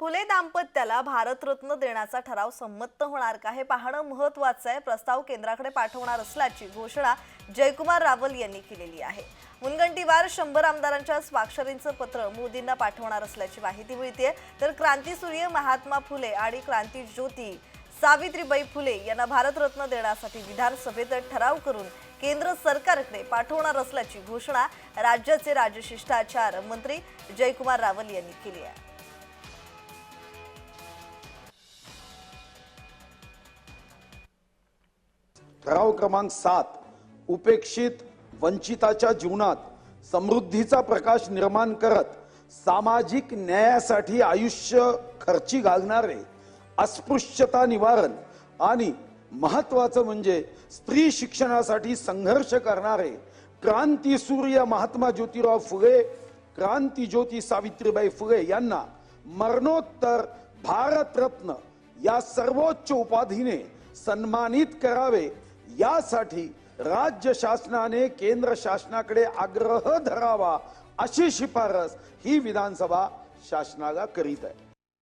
फुले दाम्पत्याला भारतरत्न देण्याचा ठराव संमत होणार का हे पाहणं महत्वाचं आहे प्रस्ताव केंद्राकडे पाठवणार असल्याची घोषणा जयकुमार रावल यांनी केलेली आहे. मुनगंटीवार शंभर आमदारांच्या स्वाक्षरींचं पत्र मोदींना पाठवणार असल्याची माहिती मिळते तर क्रांतीसूर्य महात्मा फुले आणि क्रांती ज्योती सावित्रीबाई फुले यांना भारतरत्न देण्यासाठी विधानसभेत ठराव करून केंद्र सरकारकडे पाठवणार असल्याची घोषणा राज्याचे राजशिष्टाचार मंत्री जयकुमार रावल यांनी केली आहे. ठराव क्रमांक सात उपेक्षित वंचिताच्या जीवनात समृद्धीचा प्रकाश निर्माण करत सामाजिक न्यायासाठी आयुष्य खर्ची घालणारे अस्पृश्यता निवारण आणि महत्वाचं म्हणजे स्त्री शिक्षणासाठी संघर्ष करणारे क्रांती सूर्य महात्मा ज्योतिराव फुले क्रांती ज्योती सावित्रीबाई फुले यांना मरणोत्तर भारतरत्न या सर्वोच्च उपाधीने सन्मानित करावे यासाठी राज्य शासनाने केंद्र शासनाकडे आग्रह धरावा अशी शिफारस ही विधानसभा शासनाला करीत आहे.